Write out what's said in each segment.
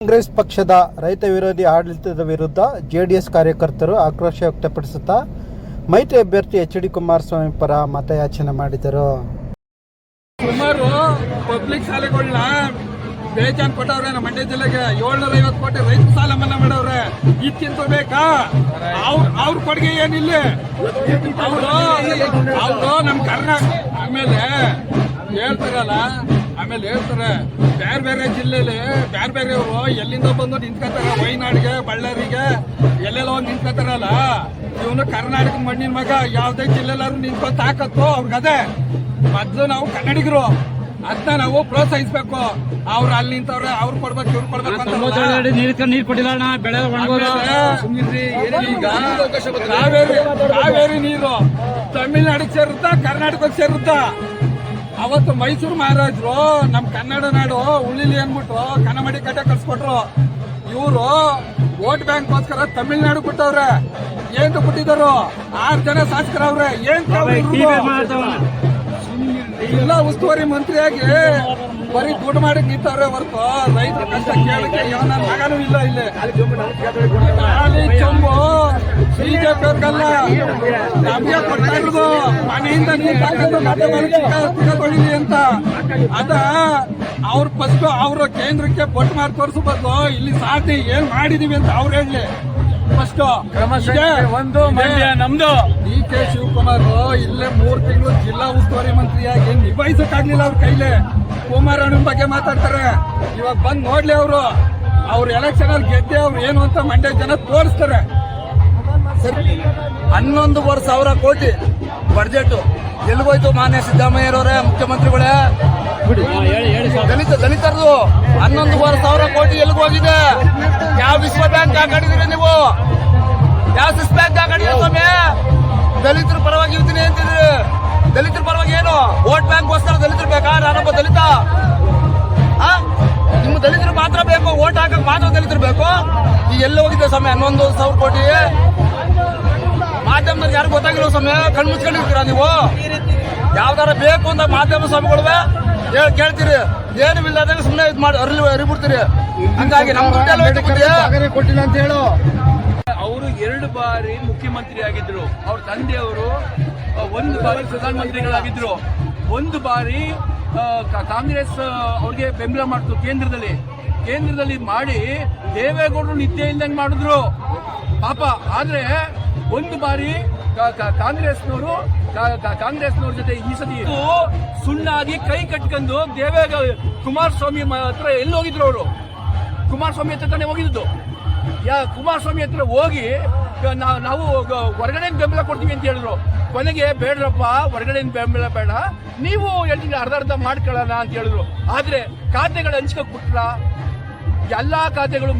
ಕಾಂಗ್ರೆಸ್ ಪಕ್ಷದ ರೈತ ವಿರೋಧಿ ಆಡಳಿತದ ವಿರುದ್ಧ ಜೆಡಿಎಸ್ ಕಾರ್ಯಕರ್ತರು ಆಕ್ರೋಶ ವ್ಯಕ್ತಪಡಿಸುತ್ತಾ ಮೈತ್ರಿ ಅಭ್ಯರ್ಥಿ ಎಚ್ ಡಿ ಕುಮಾರಸ್ವಾಮಿ ಪರ ಮತಯಾಚನೆ ಮಾಡಿದರು. ಸುಮಾರು ಪಬ್ಲಿಕ್ ಶಾಲೆಗಳನ್ನ ಬೇಜಾನ್ ಕೊಟ್ಟವ್ರೆ ನಮ್ಮ ಮಂಡ್ಯ ಜಿಲ್ಲೆಗೆ ಏಳ್ನೂರ ಐವತ್ತು ಕೋಟಿ ರೈತ ಸಾಲ ಮನ್ನಾ ಮಾಡವ್ರೆ. ಇದ್ಕಿಂತ ಬೇಕಾ ಅವ್ರ ಅವ್ರ ಕೊಡುಗೆ ಏನಿಲ್ಲ? ಅವರು ಅವರು ನಮ್ ಕರ್ನಾಟಕ ಆಮೇಲೆ ಹೇಳ್ತಾರಲ್ಲ ಆಮೇಲೆ ಹೇಳ್ತಾರೆ ಬೇರೆ ಬೇರೆ ಜಿಲ್ಲೆಲಿ ಬೇರೆ ಬೇರೆಯವರು ಎಲ್ಲಿಂದ ಬಂದು ನಿಂತ್ಕೊತಾರೆ ವಯನಾಡಿಗೆ ಬಳ್ಳಾರಿಗೆ ಎಲ್ಲೆಲ್ಲ ಹೋಗಿ ನಿಂತ್ಕೊತಾರಲ್ಲ ಇವನು ಕರ್ನಾಟಕ ಮಣ್ಣಿನ ಮಗ ಯಾವ್ದೇ ಜಿಲ್ಲೆಲ್ಲಾರು ನಿಂತ್ಕೊ ತಾಕತ್ತು ಅವ್ರಿಗದೇ ಮೊದ್ಲು ನಾವು ಕನ್ನಡಿಗರು ಅದನ್ನ ನಾವು ಪ್ರೋತ್ಸಾಹಿಸ್ಬೇಕು. ಅವ್ರು ಅಲ್ಲಿ ನಿಂತವ್ರೆ ಅವ್ರು ಕೊಡ್ಬೇಕು ಇವ್ರು ಕೊಡ್ಬೇಕು ಅಂತ ನೀರು ನೀರ್ ಕೊಟ್ಟಿಲ್ಲ ಅಣ್ಣ ಬೆಳೆ ಈಗ? ಕಾವೇರಿ ಕಾವೇರಿ ನೀರು. ತಮಿಳ್ನಾಡಿಗೆ ಸೇರುತ್ತಾ ಕರ್ನಾಟಕಕ್ಕೆ ಸೇರುತ್ತಾ? ಅವತ್ತು ಮೈಸೂರು ಮಹಾರಾಜರು ನಮ್ ಕನ್ನಡ ನಾಡು ಉಳಿಲಿ ಅನ್ಬಿಟ್ರು ಕನ್ನಮಡಿ ಕಟ್ಟೆ ಕಳ್ಸ್ಕೊಟ್ರು. ಇವರು ವೋಟ್ ಬ್ಯಾಂಕ್ ಗೋಸ್ಕರ ತಮಿಳ್ನಾಡು ಬಿಟ್ಟವ್ರೆ. ಏನ್ ಬಿಟ್ಟಿದ್ರು ಆರ್ ಜನ ಶಾಸಕರವ್ರೆ. ಏನ್ ಜಿಲ್ಲಾ ಉಸ್ತುವಾರಿ ಮಂತ್ರಿಯಾಗಿ ಬರೀ ದುಡ್ಡು ಮಾಡಿ ನಿಂತವ್ರೆ ಹೊರತು. ರೈತರ ಕಷ್ಟ ಕೇಳಕ್ಕೆ ಯಾವ ಮಗನೂ ಇಲ್ಲ ಇಲ್ಲಿ. ಬಿಜೆಪಿ ಅವ್ರಿಗಲ್ಲ ನಮಗೆ ಕೊಡ್ತಾ ಇರೋದು ಮನೆಯಿಂದ ನೀರು ಮತ್ತೆ ಅಂತ. ಅದ ಅವ್ರ ಫಸ್ಟ್ ಅವರು ಕೇಂದ್ರಕ್ಕೆ ಬೊಟ್ಟು ಮಾಡಿ ತೋರಿಸೋ ಬದಲು ಇಲ್ಲಿ ಸಾಧನೆ ಏನ್ ಮಾಡಿದೀವಿ ಅಂತ ಅವ್ರು ಹೇಳಿ. ಫಸ್ಟ್ ಒಂದು ನಮ್ದು. ಡಿ ಕೆ ಶಿವಕುಮಾರ್ ಇಲ್ಲೇ ಮೂರು ತಿಂಗಳು ಜಿಲ್ಲಾ ಉಸ್ತುವಾರಿ ಮಂತ್ರಿಯಾಗಿ ನಿಭಾಯಿಸಕ್ಕಾಗ್ಲಿಲ್ಲ ಅವ್ರ ಕೈಲೇ. ಕುಮಾರಣ್ಣನ ಬಗ್ಗೆ ಮಾತಾಡ್ತಾರೆ. ಇವಾಗ ಬಂದ್ ನೋಡ್ಲಿ ಅವರು. ಅವ್ರ ಎಲೆಕ್ಷನ್ ಅಲ್ಲಿ ಗೆದ್ದೆ ಅವ್ರು ಏನು ಅಂತ ಮಂಡ್ಯ ಜನ ತೋರಿಸ್ತಾರೆ. ಹನ್ನೊಂದುವರೆ ಸಾವಿರ ಕೋಟಿ ಬಡ್ಜೆಟ್ ಎಲ್ಲಿಗೋಯ್ತು ಮಾನ್ಯ ಸಿದ್ದರಾಮಯ್ಯರವರೇ ಮುಖ್ಯಮಂತ್ರಿಗಳೇ? ದಲಿತ ದಲಿತರದು ಹನ್ನೊಂದುವರೆ ಸಾವಿರ ಕೋಟಿ ಎಲ್ಲಿಗೋಗಿದೆ ಯಾವ ವಿಶ್ವ ಬ್ಯಾಂಕ್ ಹಾಕೊಂಡಿದ್ದೀರಿ ನೀವು? ಯಾವ ಸ್ವಿಸ್ ಬ್ಯಾಂಕ್ ಹಾಕೊಂಡಿದ್ದೀರಿ ಸ್ವಾಮಿ? ದಲಿತರ ಪರವಾಗಿ ಇರ್ತೀನಿ ಅಂತಿದ್ರಿ. ದಲಿತರ ಪರವಾಗಿ ಏನು? ವೋಟ್ ಬ್ಯಾಂಕ್ ಹೋಸ್ತಾರ ದಲಿತರು ಬೇಕಾ? ನಾನೊಬ್ಬ ದಲಿತ? ನಿಮ್ಮ ದಲಿತರು ಮಾತ್ರ ಬೇಕು ವೋಟ್ ಹಾಕಕ್ ಮಾತ್ರ ದಲಿತರು ಬೇಕು. ಈಗ ಎಲ್ಲಿ ಹೋಗಿದೆ ಸ್ವಾಮಿ? ಹನ್ನೊಂದು ಸಾವಿರ ಕೋಟಿ? ಮಾಧ್ಯಮದಲ್ಲಿ ಯಾರು ಗೊತ್ತಾಗಿಲ್ಲ ಸ್ವಾಮಿ. ಕಣ್ಣು ಮುಚ್ಕೊಂಡಿರ್ತೀರಾ ನೀವು? ಯಾವ್ದಾರ ಬೇಕು ಅಂತ ಮಾಧ್ಯಮ ಸ್ವಾಮಿಗಳು ಹೇಳಿ ಕೇಳ್ತೀರಿ. ಏನು ಇಲ್ಲದಾಗ ಸುಮ್ಮನೆ ಇದು ಮಾಡಿ ಅರ್ಲಿ ಅರಿಬಿಡ್ತೀರಿ. ಹಂಗಾಗಿ ನಮ್ಮ ದುಡ್ಡೆಲ್ಲ ಕೊಟ್ಟಿಲ್ಲ ಅಂತ ಹೇಳು. ಅವರು ಎರಡು ಬಾರಿ ಮುಖ್ಯಮಂತ್ರಿ ಆಗಿದ್ರು ಅವ್ರ ತಂದೆಯವರು ಒಂದು ಬಾರಿ ಪ್ರಧಾನಮಂತ್ರಿಗಳಾಗಿದ್ರು. ಒಂದು ಬಾರಿ ಕಾ- ಕಾಂಗ್ರೆಸ್ ಅವ್ರಿಗೆ ಬೆಂಬಲ ಮಾಡ್ತು ಕೇಂದ್ರದಲ್ಲಿ. ಕೇಂದ್ರದಲ್ಲಿ ಮಾಡಿ ದೇವೇಗೌಡರು ನಿದ್ದೆ ಇಲ್ದಂಗೆ ಮಾಡಿದ್ರು. ಪಾಪ ಆದ್ರೆ ಒಂದು ಬಾರಿ ಕಾಂಗ್ರೆಸ್ನವರು ಕಾಂಗ್ರೆಸ್ನವ್ರ ಜೊತೆ ಈ ಸತಿ ಸುಣ್ಣಾಗಿ ಕೈ ಕಟ್ಕೊಂಡು ದೇವೇಗ ಕುಮಾರಸ್ವಾಮಿ ಹತ್ರ ಎಲ್ಲಿ ಹೋಗಿದ್ರು ಅವರು? ಕುಮಾರಸ್ವಾಮಿ ಹತ್ರ ತಾನೇ ಹೋಗಿದ್ದು. ಯಾ, ಕುಮಾರಸ್ವಾಮಿ ಹತ್ರ ಹೋಗಿ ನಾವು ಹೊರಗಡೆ ಬೆಂಬಲ ಕೊಡ್ತೀವಿ ಅಂತ ಹೇಳಿದ್ರು. ಕೊನೆಗೆ, ಬೇಡ್ರಪ್ಪ ಹೊರಗಡೆ ಬೆಂಬಲ ಬೇಡ, ನೀವು ಹೇಳ್ತೀನಿ, ಅರ್ಧ ಅರ್ಧ ಮಾಡ್ಕೊಳ್ಳೋಣ ಅಂತ ಹೇಳಿದ್ರು. ಆದ್ರೆ, ಖಾತೆಗಳು ಹಂಚ್ಕೊಕ್ ಬಿಟ್ರ? ಎಲ್ಲಾ ಖಾತೆಗಳು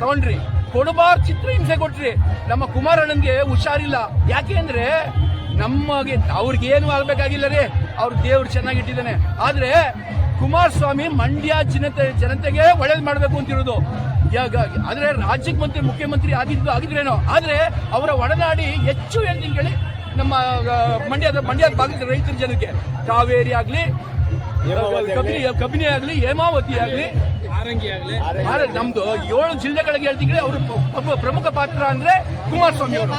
ತಗೊಂಡ್ರಿ. ಕೊಡಬಾರ್ ಚಿತ್ರಹಿಂಸೆ ಕೊಟ್ರಿ. ನಮ್ಮ ಕುಮಾರಣ್ಣನ್ಗೆ ಹುಷಾರಿಲ್ಲ. ಯಾಕೆ ಅಂದ್ರೆ ನಮಗೆ ಅವ್ರಿಗೇನು ಆಗ್ಬೇಕಾಗಿಲ್ಲ ರೀ. ಅವ್ರ ದೇವ್ರು ಚೆನ್ನಾಗಿಟ್ಟಿದ್ದಾನೆ ಆದ್ರೆ ಕುಮಾರಸ್ವಾಮಿ ಮಂಡ್ಯ ಜನತೆ ಜನತೆಗೆ ಒಳ್ಳೇದು ಮಾಡಬೇಕು ಅಂತಿರೋದು. ಆದ್ರೆ ರಾಜ್ಯಕ್ಕೆ ಮಂತ್ರಿ ಮುಖ್ಯಮಂತ್ರಿ ಆಗಿದ್ದು ಆಗಿದ್ರೇನೋ. ಆದ್ರೆ ಅವರ ಒಡನಾಡಿ ಹೆಚ್ಚು ಹೇಳ್ತೀನಿ ಕೇಳಿ ನಮ್ಮ ಮಂಡ್ಯದ ಮಂಡ್ಯದ ಭಾಗದ ರೈತರ ಜನಕ್ಕೆ. ಕಾವೇರಿ ಆಗಲಿ ಕಬಿನಿ ಕಬಿನಿ ಆಗ್ಲಿ ಹೇಮಾವತಿ ಆಗ್ಲಿ ನಮ್ದು ಏಳು ಜಿಲ್ಲೆಗಳಿಗೆ ಹೇಳ್ತಿದ್ರೆ ಅವರು ಪ್ರಮುಖ ಪಾತ್ರ ಅಂದ್ರೆ ಕುಮಾರಸ್ವಾಮಿ ಅವರು.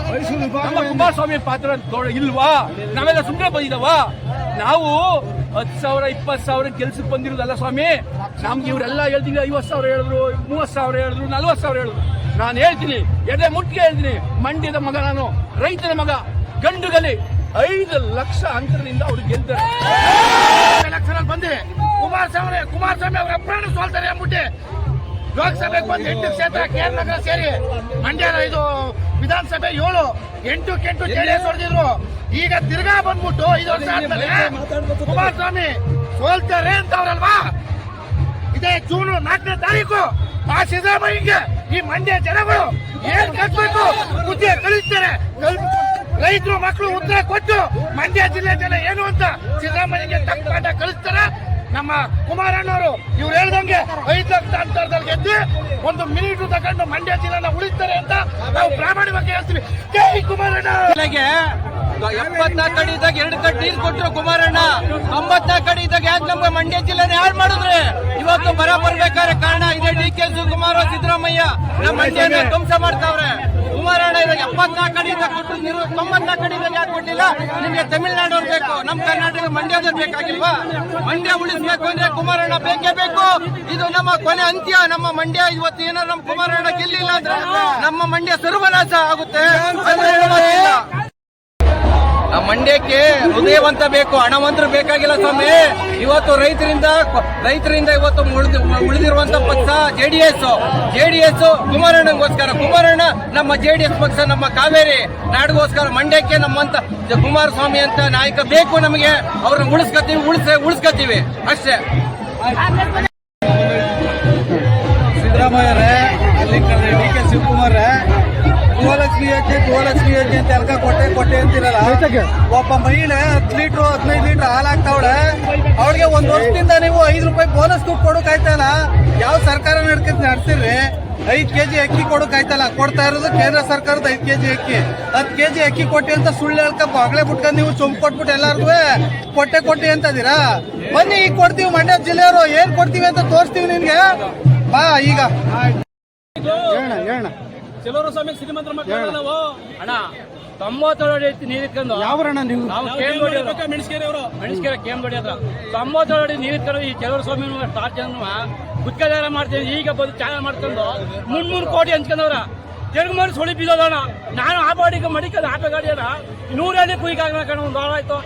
ನಮ್ಮ ಕುಮಾರಸ್ವಾಮಿ ಪಾತ್ರ ಇಲ್ವಾ? ನಾವೆಲ್ಲ ಸುಮ್ಮನೆ ಬಂದಿದವ. ನಾವು ಹತ್ತು ಸಾವಿರ, ಇಪ್ಪತ್ತು ಸಾವಿರ ಕೆಲ್ಸಕ್ಕೆ ಬಂದಿರೋದಲ್ಲ ಸ್ವಾಮಿ. ನಮ್ಗೆ ಇವರೆಲ್ಲ ಹೇಳ್ತೀನಿ ಐವತ್ತು ಸಾವಿರ ಹೇಳಿದ್ರು, ಮೂವತ್ತು ಸಾವಿರ ಹೇಳಿದ್ರು, ನಲ್ವತ್ತು ಸಾವಿರ ಹೇಳಿದ್ರು. ನಾನು ಹೇಳ್ತೀನಿ, ಎದೆ ಮುಟ್ಟಿಗೆ ಹೇಳ್ತೀನಿ, ಮಂಡ್ಯದ ಮಗ ನಾನು, ರೈತನ ಮಗ, ಗಂಡುಗಲಿ. ಐದು ಲಕ್ಷ ಅಂತರದಿಂದ ಅವ್ರು ಗೆಲ್ತಾರೆ. ಎಲೆಕ್ಷನ್ ಬಂದೆ ಕುಮಾರಸ್ವಾಮಿ ಕುಮಾರಸ್ವಾಮಿ ಅವರ ಪ್ರಾಣ ಸೋಲ್ತಾರೆ ಅಂದ್ಬಿಟ್ಟೆ ಲೋಕಸಭೆಗೆ ಬಂದು ಎಂಟು ಕ್ಷೇತ್ರ ಕೇರಳ ನಗರ ಸೇರಿ ಮಂಡ್ಯ ಇದು ವಿಧಾನಸಭೆ ಏಳು ಎಂಟು ಕೆಂಟು ಜೆಡಿಎಸ್ ಹೊಡೆದಿದ್ರು. ಈಗ ತಿರ್ಗಾ ಬಂದ್ಬಿಟ್ಟು ಐದು ವರ್ಷ ಆದ್ಮೇಲೆ ಕುಮಾರಸ್ವಾಮಿ ಸೋಲ್ತಾರೆ ಅಂತ ಅವ್ರಲ್ವಾ ಇದೇ ಜೂನ್ ನಾಲ್ಕನೇ ತಾರೀಕು ಆ ಸಿದ್ದರಾಮಯ್ಯಗೆ ಈ ಮಂಡ್ಯ ಜನಗಳು ಏನ್ ಕಟ್ಬೇಕು? ಬುದ್ಧಿ ಕಲಿಸ್ತಾರೆ. ಕಲ್- ರೈತರು ಮಕ್ಕಳು ಉತ್ತರ ಕೊಟ್ಟು ಮಂಡ್ಯ ಜಿಲ್ಲೆ ಜನ ಏನು ಅಂತ ಸಿದ್ದರಾಮಯ್ಯಗೆ ತಕ್ಕ ಪಾಠ ನಮ್ಮ ಕುಮಾರಣ್ಣವರು, ಇವ್ರು ಹೇಳ್ದಂಗೆ ಐದು ಲಕ್ಷ ಅಂತರದಲ್ಲಿ ಗೆದ್ದು ಒಂದು ಮಿನಿಟ್ ತಗೊಂಡು ಮಂಡ್ಯ ಜಿಲ್ಲೆನ ಉಳಿಸ್ತಾರೆ ಅಂತ ನಾವು ಪ್ರಾಮಾಣಿಕವಾಗಿ ಹೇಳ್ತೀವಿ. ಜೈ ಕುಮಾರಣ್ಣ! ಎಪ್ಪತ್ನಾಲ್ಕು ಅಡಿ ಇದ್ದಾಗ ಎರಡು ಕಟ್ ನೀರು ಕೊಟ್ಟರು ಕುಮಾರಣ್ಣ. ಒಂಬತ್ನಾಲ್ಕು ಕಡೆ ಇದ್ದಾಗ ಯಾಕೆ ನಮ್ಮ ಮಂಡ್ಯ ಜಿಲ್ಲೆನ ಯಾರು ಮಾಡಿದ್ರೆ? ಇವತ್ತು ಬರ ಬರ್ಬೇಕಾದ್ರೆ ಕಾರಣ ಇದೆ ಡಿ ಕೆ ಶಿವಕುಮಾರ್ ಸಿದ್ದರಾಮಯ್ಯ. ನಮ್ಮ ಮಂಡ್ಯನ ಧ್ವಂಸ ಮಾಡ್ತಾವ್ರೆ. ಕುಮಾರಣ್ಣ ಇವಾಗ ಎಪ್ಪತ್ನಾಲ್ಕು ಕಡೆ ಇದ್ದಾಗ ಕೊಟ್ಟರು ನೀರು ತೊಂಬತ್ನಾಲ್ಕು ಕಡೆ ಇದ್ದಾಗ ಯಾಕೆ ಕೊಟ್ಟಿಲ್ಲ ನಿಮಗೆ ತಮಿಳ್ನಾಡು ಬೇಕು. ನಮ್ಮ ಕರ್ನಾಟಕ ಮಂಡ್ಯದ ಬೇಕಾಗಿಲ್ವಾ? ಮಂಡ್ಯ ಉಳಿಸ್ಬೇಕು ಅಂದ್ರೆ ಕುಮಾರಣ್ಣ, ಬೇಕೇ ಬೇಕು? ಇದು ನಮ್ಮ ಕೊನೆ ಅಂತ್ಯ, ನಮ್ಮ ಮಂಡ್ಯ ಇವತ್ತು ಏನಾದ್ರು ನಮ್ಮ ಕುಮಾರಣ್ಣ ಗೆಲ್ಲಿಲ್ಲ ಅಂದ್ರೆ ನಮ್ಮ ಮಂಡ್ಯ ಸರ್ವನಾಶ ಆಗುತ್ತೆ. ಮಂಡ್ಯಕ್ಕೆ ಹೃದಯವಂತ ಬೇಕು, ಹಣವಂತರು ಬೇಕಾಗಿಲ್ಲ ಸ್ವಾಮಿ. ಇವತ್ತು ರೈತರಿಂದ ರೈತರಿಂದ ಇವತ್ತು ಉಳಿದು, ಉಳಿದಿರುವಂತ ಪಕ್ಷ ಜೆಡಿಎಸ್ ಜೆಡಿಎಸ್ ಕುಮಾರಣ್ಣಗೋಸ್ಕರ. ಕುಮಾರಣ್ಣ, ನಮ್ಮ ಜೆಡಿಎಸ್ ಪಕ್ಷ, ನಮ್ಮ ಕಾವೇರಿ ನಾಡಿಗೋಸ್ಕರ ಮಂಡ್ಯಕ್ಕೆ ನಮ್ಮಂತ ಕುಮಾರಸ್ವಾಮಿ ಅಂತ ನಾಯಕ ಬೇಕು ನಮಗೆ. ಅವ್ರನ್ನ ಉಳಿಸ್ಕತ್ತೀವಿ, ಉಳಿಸ, ಉಳಿಸ್ಕತ್ತೀವಿ. ಅಷ್ಟೇ. ಸಿದ್ದರಾಮಯ್ಯ ಡಿ ಕೆ ಶಿವಕುಮಾರ್ ಗೃಹಲಕ್ಷ್ಮಿ ಹಾಕಿ ಗೃಹಲಕ್ಷ್ಮಿ ಹಾಕಿ ಅಂತ ಎಲ್ಕ ಕೊಟ್ಟೆ ಕೊಟ್ಟೆ ಅಂತಿರಲ್ಲ. ಒಬ್ಬ ಮಹಿಳೆ ಹತ್ತು ಲೀಟ್ರು ಹದಿನೈದು ಲೀಟರ್ ಹಾಲು ಹಾಕ್ತಾವಳೆ ಅವಳಿಗೆ ಒಂದು ವರ್ಷದಿಂದ ನೀವು ಐದು ರೂಪಾಯಿ ಬೋನಸ್ ದುಡ್ಡು ಕೊಡಕ್ ಆಯ್ತಲ್ಲ ಯಾವ ಸರ್ಕಾರ ನಡ್ಕೊಂಡ್ ನಡ್ಸಿರ್ರಿ? ಐದ್ ಕೆಜಿ ಅಕ್ಕಿ ಕೊಡಕ್ ಆಯ್ತಲ್ಲ ಕೊಡ್ತಾ ಇರೋದು ಕೇಂದ್ರ ಸರ್ಕಾರದ ಐದ್ ಕೆಜಿ ಅಕ್ಕಿ. ಹತ್ತು ಕೆಜಿ ಅಕ್ಕಿ ಕೊಟ್ಟಿ ಅಂತ ಸುಳ್ಳು ಹೇಳ್ಕ ಬಾಗ್ಲೆ ಬಿಟ್ಕೊಂಡ್ ನೀವು ಚೊಂಬ್ ಕೊಟ್ಬಿಟ್ಟು ಎಲ್ಲಾರ್ಗು ಕೊಟ್ಟೆ ಕೊಟ್ಟಿ ಅಂತದಿರಾ? ಬನ್ನಿ ಈಗ ಕೊಡ್ತೀವಿ ಮಂಡ್ಯ ಜಿಲ್ಲೆಯವರು. ಏನ್ ಕೊಡ್ತೀವಿ ಅಂತ ತೋರಿಸ್ತೀವಿ ನಿನ್ಗೆ? ಬಾ ಈಗ. ಹೇಳ ಹೇಳ ಕೆಲವರು ಸ್ವಾಮಿ ಶ್ರೀಮಂತರ ಮಕ್ಕಳು ನಾವು? ಅಣ್ಣ ತೊಂಬತ್ತೇಳು ಅಡಿ ನೀರು ಇಟ್ಕೊಂಡು. ಯಾವ್ರಣ್ಣ ನೀವು? ನಾವು ಕೇಂದ್ರಡಿ ಮೆಣಸ್ಕೇರಿ ಅವರು. ಮೆಣಸ್ಕೇರಿ ಕೇಂದ್ರ ಹತ್ರ. ತೊಂಬತ್ತೇಳು ಅಡಿ ನೀರು ಇಟ್ಕೊಂಡು ಈ ಕೆಲವರು ಸ್ವಾಮಿ ಜನ ಗುತ್ಕದಾರ ಮಾಡ್ತೀವಿ. ಈಗ ಬಂದು ಚಾನಲ್ ಮಾಡ್ಕೊಂಡು ಮುನ್ನೂರು ಕೋಟಿ ಹಂಚ್ಕೊಂಡವ್ರ. ತೆಲುಗು ಮಾಡಿ ಸುಳಿ ಬೀಳೋದಣ್ಣ ನಾನು ಆ ಬಾಡಿಗೆ ಮಡಿಕೊಂಡು ಆಟೋ ಗಾಡಿ ಅಣ್ಣ. ನೂರ ಅಡಿ ಕುಯ್ಕ್ ಕಣ ಒಂದು ವಾರ ಆಯ್ತು.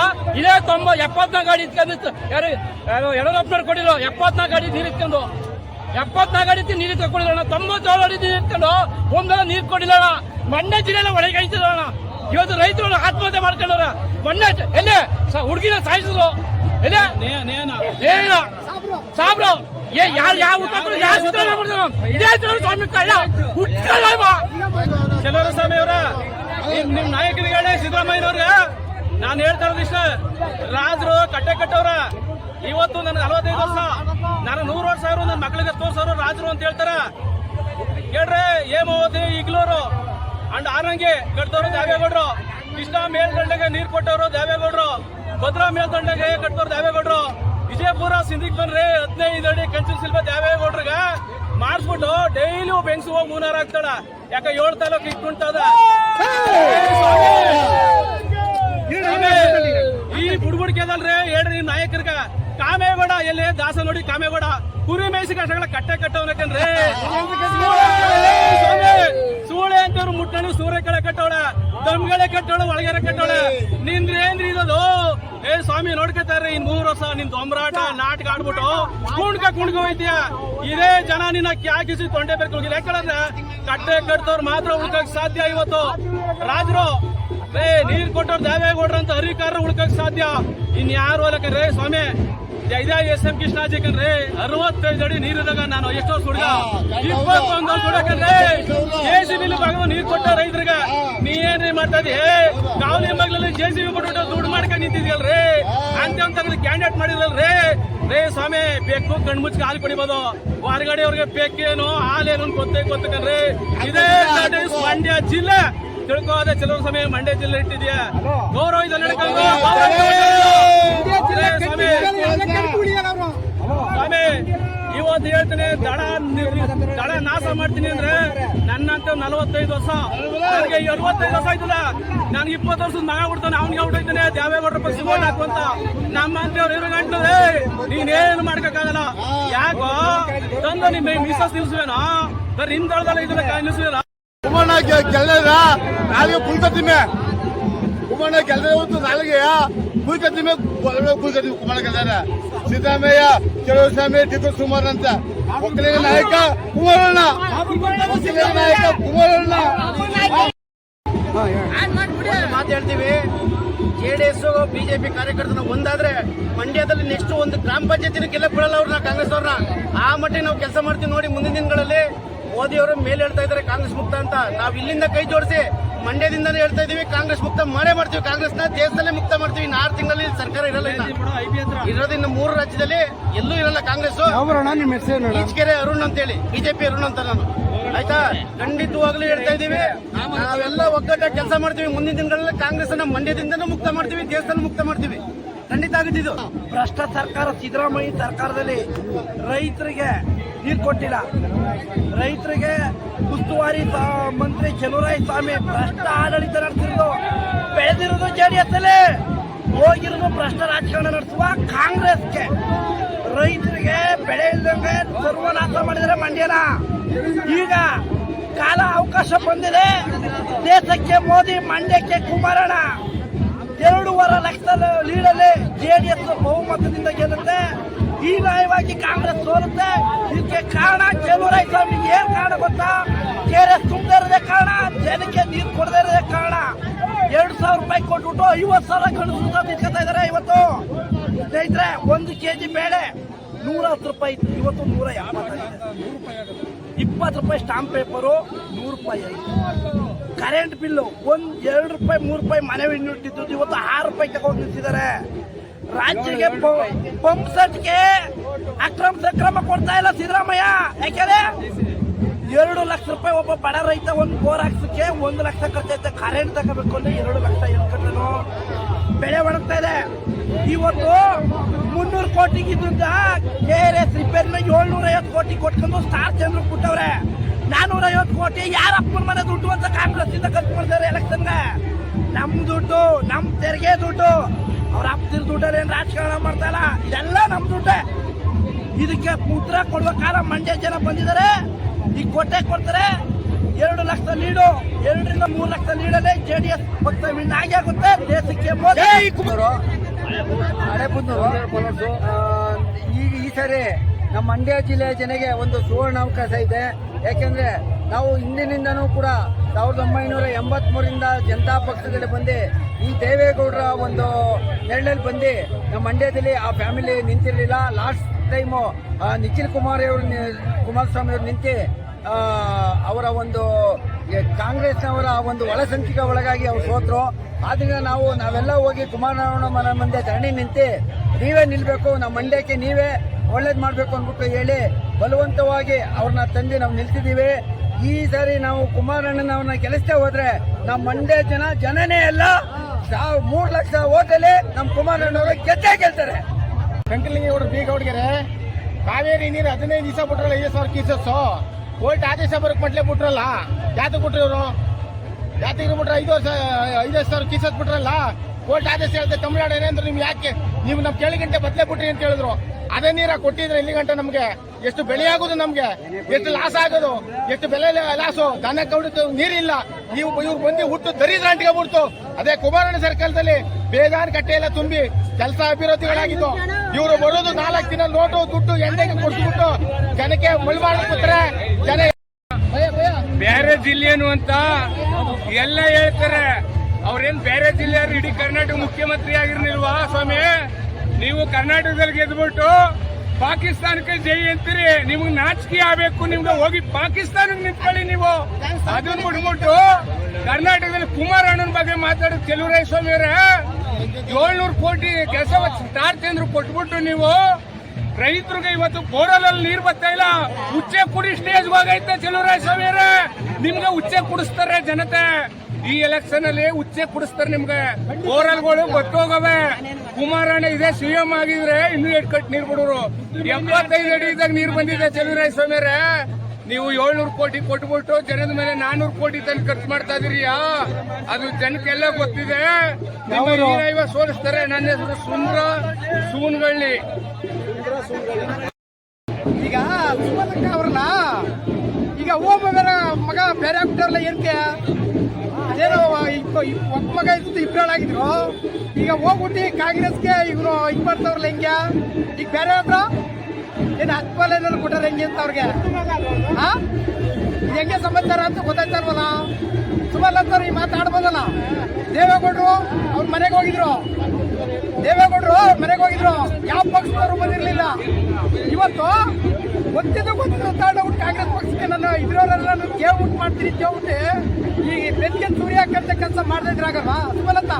ಆ ಇದೇ ತೊಂಬ ಎಪ್ಪತ್ನಾಲ್ಕು ಗಾಡಿ ಇಟ್ಕೊಂಡಿತ್ತು. ಯಾರು ಯಾರು ಯಡಿಯೂರಪ್ಪನವ್ರು ಕೊಟ್ಟಿದ್ರು? ಎಪ್ಪತ್ನಾಲ್ಕು ಗಾಡಿ ನೀರು ಇಟ್ಕೊಂಡು. ಎಪ್ಪತ್ನಾಲ್ಕು ಅಡಿ ನೀರು ತಗೊಂಡಿಲ್ಲ ತೊಂಬತ್ತೇಳು ಅಡಿ ನೀರು ಇಟ್ಕೊಂಡು ಒಂದೆಲ್ಲ ನೀರು ಕೊಡಿಲ್ಲಣ ಮಂಡ್ಯ ಜಿಲ್ಲೆಲ್ಲ ಒಳಗೆ ಐತಿಲ್ಲ ಇವತ್ತು ರೈತರು ಆತ್ಮಹತ್ಯೆ ಮಾಡ್ಕೊಂಡವ್ರ. ಮಂಡ್ಯ ಎಲ್ಲೇ ಸ- ಹುಡುಗಿನ ಸಾಯಿಸಿದ್ರು. ಎಲ್ಲೇ ಏನಿಲ್ಲ ಸಾಬ್ರು. ಏ ಯಾರು ಯಾವ ಉತ್ತರ ಕೊಡೋದು? ಯಾರು ಸಿದ್ದರಾಮಯ್ಯ ಮಾಡ್ತಾರೋ? ಇದೇ ಸ್ವಾಮಿ ಕಳ್ಳ. ಕೆಲವರು ಸ್ವಾಮಿ ಅವರ ನಿಮ್ ನಾಯಕರಿಗೆ ಹೇಳಿ ಸಿದ್ದರಾಮಯ್ಯನವ್ರಿಗೆ. ನಾನು ಹೇಳ್ತಾ ಇರೋದು ಇಷ್ಟ. ರಾಜರು ಕಟ್ಟೆ ಕಟ್ಟವ್ರ. ಇವತ್ತು ನನಗೆ ನಲವತ್ತೈದು ವರ್ಷ. ನಾನು ನೂರು ವರ್ಷ ಇರೋ ನನ್ನ ಮಕ್ಕಳಿಗೆ ತೋರ್ಸೋರು ರಾಜರು ಅಂತ ಹೇಳ್ತಾರ. ಕೇಳ್ರೆ ಹೇಮಾವತಿ ಇಗ್ಲೂರು ಅಂಡ್ ಆರಂಗಿ ಕಟ್ತವ್ರು ದೇವೇಗೌಡರು. ಕೃಷ್ಣ ಮೇಲ್ದಂಡೆಗೆ ನೀರು ಕೊಟ್ಟವರು ದೇವೇಗೌಡರು. ಭದ್ರಾ ಮೇಲ್ದಂಡೆಗೆ ಕಟ್ಟೋರು ದೇವೇಗೌಡರು. ವಿಜಯಪುರ ಸಿಂಧಿಗೆ ಬಂದ್ರೆ ಹದಿನೈದು ಅಡಿ ಕಂಚಿನ ಶಿಲ್ಪ ದೇವೇಗೌಡ್ರಿಗೆ ಮಾಡಿಸ್ಬಿಟ್ಟು ಡೈಲಿ ಬೆಂಗ್ಸು ಹೋಗಿ ಮೂನಾರ ಆಗ್ತಾಳ. ಯಾಕೆ ಏಳು ತಾಲೂಕು ಇಟ್ಕೊಂತದ ಈ ಬುಡ್ಬುಡ್ಕೆದಲ್ರಿ ಹೇಳ್ರಿ ನಾಯಕರ್ಗ. ಕಾಮೇಗೌಡ ಎಲ್ಲಿ ದಾಸ ನೋಡಿ ಕಾಮೇಗೌಡ ಕುರಿ ಮೇಯಿಸಿ ಕಷ್ಟಗಳ ಕಟ್ಟೆ ಕಟ್ಟವನಕಂದ್ರೆ ಸೂಳೆ ಅಂತವ್ರು ಮುಟ್ಟಣಿ ಸೂರ್ಯ ಕಳೆ ಕಟ್ಟೋಳ ದಮ್ಗಳೇ ಕಟ್ಟೋಳ ಒಳಗೆರೆ ಕಟ್ಟೋಳ ನಿಂದ್ರೆ ಏನ್ರಿ ಇರೋದು ಏ ಸ್ವಾಮಿ ನೋಡ್ಕೊತಾರ್ರಿ ಇನ್ ಮೂರ್ ವರ್ಷ ನಿನ್ ದೊಂಬರಾಟ ನಾಟಕ ಆಡ್ಬಿಟ್ಟು ಕುಣ್ಕ ಕುಣ್ಕ ಹೋಯ್ತೀಯ ಇದೇ ಜನ ನಿನ್ನ ಕ್ಯಾಕಿಸಿ ತೊಂಡೆ ಬೇಕು ಯಾಕಂದ್ರೆ ಕಟ್ಟೆ ಕಟ್ಟದವ್ರು ಮಾತ್ರ ಉಳ್ಕಕ್ ಸಾಧ್ಯ ಇವತ್ತು ರಾಜರು ರೇ ನೀರ್ ಕೊಟ್ಟವ್ರು ದೇವೇಗೌಡ್ರ ಅಂತ ಹರಿಕಾರ ಉಳ್ಕಕ್ ಸಾಧ್ಯ ಇನ್ ಯಾರು ರೇ ಸ್ವಾಮಿ ಇದೇ ಎಸ್ ಎಂ ಕೃಷ್ಣಾಜಿ ಕಣ್ರಿ ಅರವತ್ತೈದು ಅಡಿ ನೀರಿದಾಗ ನಾನು ಎಷ್ಟೋ ಸುಡ್ಗ ಇಪ್ಪತ್ತೊಂದು ಸುಡಕಂದ್ರೆ ಜೆ ಸಿ ಬಿ ಭಾಗವ ನೀರ್ ಕೊಟ್ಟ ರೈತರಿಗೆ ನೀ ಏನ್ರಿ ಮಾಡ್ತಾ ಇದೀ ಕಾವಲಿ ಮಗ್ಲಲ್ಲಿ ಜೆ ಸಿ ಬಿ ಬಿಟ್ಟು ದುಡ್ಡು ಮಾಡ್ಕೊಂಡು ನಿಂತಿದ್ಯಲ್ರಿ. ಅಂತ ಅಂತ ಕ್ಯಾಂಡಿಡೇಟ್ ಮಾಡಿದ್ರಲ್ರಿ. ರೇ ಸ್ವಾಮಿ ಬೆಕ್ಕು ಕಣ್ಮುಚ್ಚಿ ಹಾಲು ಕುಡಿಬೋದು. ಹೊರಗಡೆ ಅವ್ರಿಗೆ ಬೆಕ್ಕೇನು ಹಾಲೇನು ಅಂತ ಗೊತ್ತೇ ಗೊತ್ತಕನ್ರಿ ಇದೇ ಮಂಡ್ಯ ಜಿಲ್ಲೆ. ತಿಳ್ಕೋದೆ ಕೆಲವು ಸಮಯ ಮಂಡ್ಯ ಜಿಲ್ಲೆ ಇಟ್ಟಿದ್ಯಾ? ಗೌರವ ಸ್ವಾಮಿ. ಇವತ್ತು ಹೇಳ್ತೀನಿ ದಡ ದಡ ನಾಶ ಮಾಡ್ತೀನಿ ಅಂದ್ರೆ ನನ್ನಂತ ನಲವತ್ತೈದು ವರ್ಷ ನನಗೆ ಅರವತ್ತೈದು ವರ್ಷ ಆಯ್ತದ ನಾನು ಇಪ್ಪತ್ತು ವರ್ಷದ ಮಗ ಬಿಡ್ತಾನೆ ಅವ್ನಿಗೆ ಹೊಡ್ತಾನೆ ದೇವೇಗೌಡರ ಪಕ್ಷ ಓಟ್ ಹಾಕುವಂತ. ನಮ್ಮ ಅಂತವ್ರು ಇರೋ ಗಂಟು ನೀನೇನು ಮಾಡ್ಕಾಗಲ್ಲ ಯಾಕೋ ತಂದು ನಿಮ್ಮ ಮೀಸಸ್ ನಿಲ್ಸುವೇನೋ? ಬರೀ ಹಿಂದಳದಲ್ಲ ಇದನ್ನ ನಿಲ್ಸುವೇನೋ ಕುಮಾರಣ್ಣ ಗೆಲ್ಲದ ನಾಳೆಗೆ ಕುಲ್ಕತ್ತಿಮೆ ಕುಮಾರಣ್ಣ ಗೆಲ್ಲದ ಒಂದು ನಾಳೆಗೆ ಕುಲ್ಕತ್ತಿಮೆ ಕುಲ್ಕತ್ತಿಮೆ ಕುಮಾರ ಗೆಲ್ಲದ ಸಿದ್ದರಾಮಯ್ಯ ಕೆಲವು ಸ್ವಾಮಿ ಡಿ ಕೆ ಅಂತ. ಒಕ್ಕಲಿಗ ನಾಯಕ ಕುಮಾರಣ್ಣ ಒಕ್ಕಲಿಗ ನಾಯಕ ಕುಮಾರಣ್ಣ ಮಾತು ಹೇಳ್ತೀವಿ. ಜೆಡಿಎಸ್ ಬಿಜೆಪಿ ಕಾರ್ಯಕರ್ತನ ಒಂದಾದ್ರೆ ಮಂಡ್ಯದಲ್ಲಿ ನೆಕ್ಸ್ಟ್ ಒಂದು ಗ್ರಾಮ ಪಂಚಾಯತಿನ ಗೆಲ್ಲ ಬಿಡಲ್ಲ ಅವ್ರನ್ನ ಕಾಂಗ್ರೆಸ್ ಅವ್ರನ್ನ ಆ ಮಟ್ಟಿಗೆ ನಾವು ಕೆಲಸ ಮಾಡ್ತೀವಿ ನೋಡಿ ಮುಂದಿನ ದಿನಗಳಲ್ಲಿ. ಮೋದಿ ಅವರು ಮೇಲೆ ಹೇಳ್ತಾ ಇದ್ದಾರೆ ಕಾಂಗ್ರೆಸ್ ಮುಕ್ತ ಅಂತ. ನಾವು ಇಲ್ಲಿಂದ ಕೈ ಜೋಡಿಸಿ ಮಂಡ್ಯದಿಂದಲೇ ಹೇಳ್ತಾ ಇದೀವಿ ಕಾಂಗ್ರೆಸ್ ಮುಕ್ತ ಮಾಡೇ ಮಾಡ್ತೀವಿ. ಕಾಂಗ್ರೆಸ್ನ ದೇಶದಲ್ಲೇ ಮುಕ್ತ ಮಾಡ್ತೀವಿ. ಇನ್ನು ಆರು ತಿಂಗಳಲ್ಲಿ ಸರ್ಕಾರ ಇರಲ್ಲ ಇರೋದಿನ್ನ ಇರೋದು ಮೂರು ರಾಜ್ಯದಲ್ಲಿ ಎಲ್ಲೂ ಇರಲ್ಲ ಕಾಂಗ್ರೆಸ್. ಈಚೆಗೆರೆ ಅರುಣ್ ಅಂತೇಳಿ. ಬಿಜೆಪಿ ಅರುಣ್ ಅಂತ ನಾನು. ಆಯ್ತಾ? ಖಂಡಿತವಾಗ್ಲೂ ಹೇಳ್ತಾ ಇದೀವಿ. ನಾವೆಲ್ಲ ಒಗ್ಗಟ್ಟ ಕೆಲಸ ಮಾಡ್ತೀವಿ. ಮುಂದಿನ ದಿನಗಳಲ್ಲಿ ಕಾಂಗ್ರೆಸ್ ಅನ್ನ ಮಂಡ್ಯದಿಂದನೂ ಮುಕ್ತ ಮಾಡ್ತೀವಿ ದೇಶದಲ್ಲಿ ಮುಕ್ತ ಮಾಡ್ತೀವಿ. ಖಂಡಿತ ಆಗುತ್ತಿದ್ದು ಭ್ರಷ್ಟ ಸರ್ಕಾರ ಸಿದ್ದರಾಮಯ್ಯ ಸರ್ಕಾರದಲ್ಲಿ ರೈತರಿಗೆ ನೀರು ಕೊಟ್ಟಿಲ್ಲ. ರೈತರಿಗೆ ಉಸ್ತುವಾರಿ ಮಂತ್ರಿ ಚಲುವರಾಯ ಸ್ವಾಮಿ ಭ್ರಷ್ಟ ಆಡಳಿತ ನಡೆಸಿರೋದು ಬೆಳೆದಿರೋದು ಜೆ ಡಿ ಎಸ್ ಅಲ್ಲಿ ಹೋಗಿರೋದು ಭ್ರಷ್ಟ ರಾಜಕಾರಣ ನಡೆಸುವ ಕಾಂಗ್ರೆಸ್ಗೆ. ರೈತರಿಗೆ ಬೆಳೆ ಇಲ್ಲದಂಗೆ ಸರ್ವನಾಶ ಮಾಡಿದರೆ ಮಂಡ್ಯನ. ಈಗ ಕಾಲ ಅವಕಾಶ ಬಂದಿದೆ. ದೇಶಕ್ಕೆ ಮೋದಿ, ಮಂಡ್ಯಕ್ಕೆ ಕುಮಾರಣ್ಣ. ಎರಡೂವರೆ ಲಕ್ಷದ ಲೀಡಲ್ಲಿ ಎಸ್ ಬಹುಮತದಿಂದ ಗೆಲ್ಲುತ್ತೆ. ಹೀನಾಯವಾಗಿ ಕಾಂಗ್ರೆಸ್ ಸೋಲುತ್ತೆ. ಇದಕ್ಕೆ ಕಾರಣ ಚಲುವರಾಯ ಸ್ವಾಮಿ ಏನ್ ಕಾರಣ ಗೊತ್ತಾ? ಕೆರೆ ತುಂಬದೇ ಇರೋದೇ ಕಾರಣ, ಜನಕ್ಕೆ ನೀರು ಕೊಡದೇ ಇರೋದೇ ಕಾರಣ. ಎರಡು ಸಾವಿರ ರೂಪಾಯಿ ಕೊಟ್ಬಿಟ್ಟು ಐವತ್ತು ಸಾವಿರ ಗಣಸು ನಿಂತ್ಕೊತಾ ಇದಾರೆ ಇವತ್ತು. ಸ್ನೇಹಿತರೆ, ಒಂದು ಕೆಜಿ ಬೇಳೆ ನೂರ ಹತ್ತು ರೂಪಾಯಿ ಇತ್ತು. ಇವತ್ತು ನೂರ ಎಪ್ಪತ್ತಾಗಿದೆ ಇಪ್ಪತ್ತು ರೂಪಾಯಿ ಸ್ಟಾಂಪ್ ಪೇಪರು ನೂರು ರೂಪಾಯಿ ಕರೆಂಟ್ ಬಿಲ್ಲು ಒಂದು ಎರಡು ರೂಪಾಯಿ ಮೂರು ರೂಪಾಯಿ ಮನೆ ಇಟ್ಟಿದ್ದು ಇವತ್ತು ಆರು ರೂಪಾಯಿ ತಗೊಂಡು ನಿಂತಿದ್ದಾರೆ ರಾಜ್ಯಕ್ಕೆ ಪಂಪ್ ಸೆಟ್ಗೆ ಅಕ್ರಮ ಸಕ್ರಮ ಕೊಡ್ತಾ ಇಲ್ಲ ಸಿದ್ದರಾಮಯ್ಯ. ಯಾಕೆಂದ್ರೆ ಎರಡು ಲಕ್ಷ ರೂಪಾಯಿ ಒಬ್ಬ ಬಡ ರೈತ ಒಂದು ಬೋರ್ ಹಾಕ್ಸಕ್ಕೆ ಒಂದು ಲಕ್ಷ ಖರ್ಚೈತೆ ಕರೆಂಟ್ ತಗೋಬೇಕು ಅಂದ್ರೆ ಎರಡು ಲಕ್ಷ ಏನು ಕಟ್ಟನು ಬೆಳೆ ಒಣಗ್ತಾ ಇದೆ. ಇವತ್ತು ಮುನ್ನೂರು ಕೋಟಿಗಿದ್ದ ಕೆ ಆರ್ ಎಸ್ ರಿಪೇರಿನ ಏಳ್ನೂರ ಐವತ್ತು ಕೋಟಿ ಕೊಟ್ಕೊಂಡು ಸ್ಟಾರ್ ಚಂದ್ರ ಕೊಟ್ಟವ್ರೆ. ನಾನೂರ ಐವತ್ತು ಕೋಟಿ ಯಾರ ಅಪ್ಪನ ಮನೆ ದುಡ್ಡು ಅಂತ ಕಾಂಗ್ರೆಸ್ ಇಂದ ಖರ್ಚು ಮಾಡ್ತಾರೆ ಎಲೆಕ್ಷನ್ಗೆ ನಮ್ ದುಡ್ಡು ನಮ್ಮ ತೆರಿಗೆ ದುಡ್ಡು. ಅವ್ರ ಅಪ್ಪನ ದುಡ್ಡಲ್ಲಿ ಏನ್ ರಾಜಕಾರಣ ಮಾಡ್ತಾರ ಇಲ್ಲ? ಇದೆಲ್ಲ ನಮ್ ದುಡ್ಡೇ. ಇದಕ್ಕೆ ಉತ್ತರ ಕೊಡುವ ಕಾಲ ಮಂಡ್ಯ ಜನ ಬಂದಿದ್ದಾರೆ. ಈಗ ಕೊಟ್ಟೆ ಕೊಡ್ತಾರೆ. ಎರಡು ಲಕ್ಷ ಲೀಡು ಎರಡರಿಂದ ಮೂರು ಲಕ್ಷ ಲೀಡಲ್ಲೇ ಜೆ ಡಿ ಎಸ್ ಪಕ್ಷ ವಿನ್ ಆಗಿ ಆಗುತ್ತೆ ದೇಶಕ್ಕೆ ಮೋದಿ ಹಳೆಬುಂದೂರು ಈಗ ಈ ಸರಿ ನಮ್ಮ ಮಂಡ್ಯ ಜಿಲ್ಲೆಯ ಜನಗೆ ಒಂದು ಸುವರ್ಣ ಅವಕಾಶ ಇದೆ. ಯಾಕೆಂದ್ರೆ ನಾವು ಹಿಂದಿನಿಂದನೂ ಕೂಡ ಸಾವಿರದ ಒಂಬೈನೂರ ಎಂಬತ್ಮೂರಿಂದ ಜನತಾ ಪಕ್ಷದಲ್ಲಿ ಬಂದು ಈ ದೇವೇಗೌಡರ ಒಂದು ನೆರಳಲ್ಲಿ ಬಂದು ನಮ್ಮ ಮಂಡ್ಯದಲ್ಲಿ ಆ ಫ್ಯಾಮಿಲಿ ನಿಂತಿರಲಿಲ್ಲ. ಲಾಸ್ಟ್ ಟೈಮು ನಿಖಿಲ್ ಕುಮಾರ್ ಅವರು ಕುಮಾರಸ್ವಾಮಿ ಅವರು ನಿಂತು ಅವರ ಒಂದು ಕಾಂಗ್ರೆಸ್ನವರ ಒಂದು ಒಳಸಂಚಿಕೆ ಒಳಗಾಗಿ ಅವ್ರು ಸೋತರು. ಆದ್ರಿಂದ ನಾವು, ನಾವೆಲ್ಲ ಹೋಗಿ ಕುಮಾರನಾರಾಯಣ ಮನೆ ಮುಂದೆ ಧರಣಿ ನಿಂತು ನೀವೇ ನಿಲ್ಬೇಕು ನಮ್ಮ ಮಂಡ್ಯಕ್ಕೆ ನೀವೇ ಒಳ್ಳೇದು ಮಾಡಬೇಕು ಅಂದ್ಬಿಟ್ಟು ಹೇಳಿ ಬಲವಂತವಾಗಿ ಅವ್ರನ್ನ ತಂದು ನಾವು ನಿಲ್ತಿದ್ದೀವಿ. ಈ ಸಾರಿ ನಾವು ಕುಮಾರಣ್ಣನವ್ರನ್ನ ಗೆಲ್ಲಿಸ್ತೇ ಹೋದ್ರೆ ನಮ್ಮ ಮಂಡ್ಯ ಜನ ಜನನೇ ಅಲ್ಲ. ಸಾವ್ ಮೂರು ಲಕ್ಷ ಓಟಲ್ಲಿ ನಮ್ಮ ಕುಮಾರಣ್ಣವರು ಗೆದ್ದೇ ಗೆಲ್ತಾರೆ. ಕಂಕಲಿಂಗೇಗೌಡರು ಬೀಗೌಡ್ಗೆರೆ, ಕಾವೇರಿ ನೀರು ಹದಿನೈದು ದಿವಸ ಬಿಟ್ರಲ್ಲ ಐದು ಸಾವಿರ ಕೇಸಸ್ಸು ಕೋರ್ಟ್ ಆದೇಶ ಬರಕ್ ಮಟ್ಲೆ ಬಿಟ್ರಲ್ಲ? ಜಾತಿ ಬಿಟ್ರು ಜಾತಿ ಬಿಟ್ರೆ ಐದು ವರ್ಷ, ಐದು ಸಾವಿರ ಕೀಸತ್ ಬಿಟ್ರಲ್ಲ? ಕೋರ್ಟ್ ಆದೇಶ ಹೇಳ್ತೆ ತಮಿಳ್ನಾಡು ಏನಂದ್ರೆ ನಿಮ್ಗೆ ಯಾಕೆ, ನೀವು ನಮ್ ಗಂಟೆ ಬದಲೇ ಬಿಟ್ರಿ ಅಂತ ಹೇಳಿದ್ರು. ಅದೇ ನೀರ ಕೊಟ್ಟಿದ್ರೆ ಇಲ್ಲಿ ಗಂಟೆ ನಮ್ಗೆ? ಎಷ್ಟು ಬೆಳೆ ಆಗೋದು ನಮ್ಗೆ? ಎಷ್ಟು ಲಾಸ್ ಆಗೋದು? ಎಷ್ಟು ಬೆಲೆ ಲಾಸು ದನ ಕೌಡಿತು ನೀರಿಲ್ಲ. ನೀವು ಇವ್ರು ಬಂದು ಹುಟ್ಟು ದರಿದ್ರ ಅಂಟಿಗೆ ಬಿಡ್ತು. ಅದೇ ಕುಮಾರಣ್ಣ ಸರ್ಕಲ್ದಲ್ಲಿ ಬೇಜಾನ್ ಕಟ್ಟೆ ಎಲ್ಲ ತುಂಬಿ ಕೆಲಸ ಅಭಿವೃದ್ಧಿಗಳಾಗಿದ್ದು. ಇವರು ಬರೋದು ನಾಲ್ಕು ದಿನ ನೋಟು ದುಡ್ಡು, ಎಣ್ಣೆಗೆ ಕೊಡಿಸ್ಬಿಟ್ಟು ಜನಕ್ಕೆ ಕೂತ್ರೆ ಜನ ಬೇರೆ ಜಿಲ್ಲೆನು ಅಂತ ಎಲ್ಲ ಹೇಳ್ತಾರೆ. ಅವ್ರೇನ್ ಬೇರೆ ಜಿಲ್ಲೆಯವರು, ಇಡೀ ಕರ್ನಾಟಕ ಮುಖ್ಯಮಂತ್ರಿ ಆಗಿರ್ಲಿಲ್ವಾ ಸ್ವಾಮಿ? ನೀವು ಕರ್ನಾಟಕದಲ್ಲಿ ಗೆದ್ಬಿಟ್ಟು ಪಾಕಿಸ್ತಾನಕ್ಕೆ ಜೈ ಅಂತೀರಿ, ನಿಮ್ಗೆ ನಾಚಿಕೆ ಆಗ್ಬೇಕು, ನಿಮ್ಗೆ ಹೋಗಿ ಪಾಕಿಸ್ತಾನಕ್ಕೆ ನಿಂತ್ಕೊಳ್ಳಿ ನೀವು. ಅದನ್ನ ಬಿಟ್ಬಿಟ್ಟು ಕರ್ನಾಟಕದಲ್ಲಿ ಕುಮಾರಣ್ಣನ ಬಗ್ಗೆ ಮಾತಾಡೋ ಸ್ವಾಮಿ ಅವರೇ ಏಳ್ನೂರು ಕೋಟಿ ಕೆಲಸ ಸ್ಟಾರ್ ಚಂದ್ರ ಕೊಟ್ಬಿಟ್ಟು ನೀವು. ರೈತರಿಗೆ ಇವತ್ತು ಬೋರಲಲ್ಲಿ ನೀರು ಬರ್ತಾ ಇಲ್ಲ. ಉಚ್ಚೆ ಕುಡಿ ಸ್ಟೇಜ್ ಹೋಗೈತೆ ಸ್ವಾಮಿ ನಿಮ್ಗೆ ಉಚ್ಚೆ ಕುಡಿಸ್ತಾರೆ ಜನತೆ. ಈ ಎಲೆಕ್ಷನ್ ಅಲ್ಲಿ ಉಚ್ಚೆ ಕುಡಿಸ್ತಾರೆ ನಿಮ್ಗೆ. ಬೋರಲ್ಗಳು ಗೊತ್ತೋಗವೆ ಕುಮಾರಣ್ಣ ಇದೇ ಸಿಎಂ ಆಗಿದ್ರೆ ಇನ್ನೂ ಎಡ್ ಕಟ್ ನೀರು ಬಿಡೋರು? ಎಪ್ಪತ್ತೈದು ಅಡಿ ಇದ್ದಾಗ ನೀರು ಬಂದಿದೆ ಚಲುವರಾಯ ಸ್ವಾಮಿಯರೇ. ನೀವು ಏಳ್ನೂರು ಕೋಟಿ ಕೊಟ್ಬಿಟ್ಟು ಜನದ ಮೇಲೆ ನಾನೂರು ಕೋಟಿ ತಂದು ಖರ್ಚು ಮಾಡ್ತಾ ಇದೀರಿಯಾ ಅದು ಜನಕ್ಕೆಲ್ಲ ಗೊತ್ತಿದೆ. ನಿಮ್ಮ ಸೋಲಿಸ್ತಾರೆ. ನನ್ನ ಹೆಸರು ಸುಂದ್ರ ಸೂನ್ಗಳ್ಳಿ. ಈಗ ಸುಮಲಕ್ಕ ಅವ್ರನ್ನ ಈಗ ಬೇರೆ ಮಗ ಬೇರೆ ಆಗ್ಬಿಟ್ಟಾರಲ್ಲ ಏನಕ್ಕೆ ಇಪ್ಪ- ಒಬ್ಬ ಮಗ ಇದ್ದು ಇಬ್ಬರಾಗಿದ್ರು ಈಗ ಹೋಗ್ಬಿಟ್ಟು ಕಾಂಗ್ರೆಸ್ಗೆ ಇವರು ಇದು ಮಾಡ್ತಾವ್ರಲ್ಲ ಹೆಂಗೆ? ಈಗ ಬೇರೆ ಹತ್ರ ಏನು ಹತ್ಪಾಲ ಏನಾದ್ರು ಕೊಟ್ಟಾರ ಹೆಂಗೆ ಅಂತ ಅವ್ರಿಗೆ? ಹೆಂಗೆ ಸಮಾಚಾರ ಅಂತ ಗೊತ್ತಾಯ್ತಾ ಸುಮಾರು ಸುಮಲಕ್ಕ ಈ ಮಾತಾಡ್ಬೋದಲ್ಲ? ದೇವೇಗೌಡರು ಅವ್ರ ಮನೆಗೆ ಹೋಗಿದ್ರು. ದೇವೇಗೌಡರು ಮನೆಗೆ ಹೋಗಿದ್ರು. ಯಾವ ಪಕ್ಷದವರು ಬಂದಿರಲಿಲ್ಲ. ಇವತ್ತು ಗೊತ್ತಿದ್ದು ಗೊತ್ತಿದ್ರು ತಗೊಂಡೋಗ್ಬಿಟ್ಟು ಕಾಂಗ್ರೆಸ್ ಪಕ್ಷಕ್ಕೆ ನನ್ನ ಇದ್ರವರೆಲ್ಲ ನಾನು ಕೇವ್ ಉಂಟು ಮಾಡ್ತೀನಿ ಕೇಳ್ಬಿಟ್ಟು ಈ ಬೆನ್ಗೆ ಸೂರ್ಯ ಹಾಕಂತ ಕೆಲಸ ಮಾಡ್ತಾ ಇದ್ರಾಗಲ್ವಾ ಸುಮಲತ?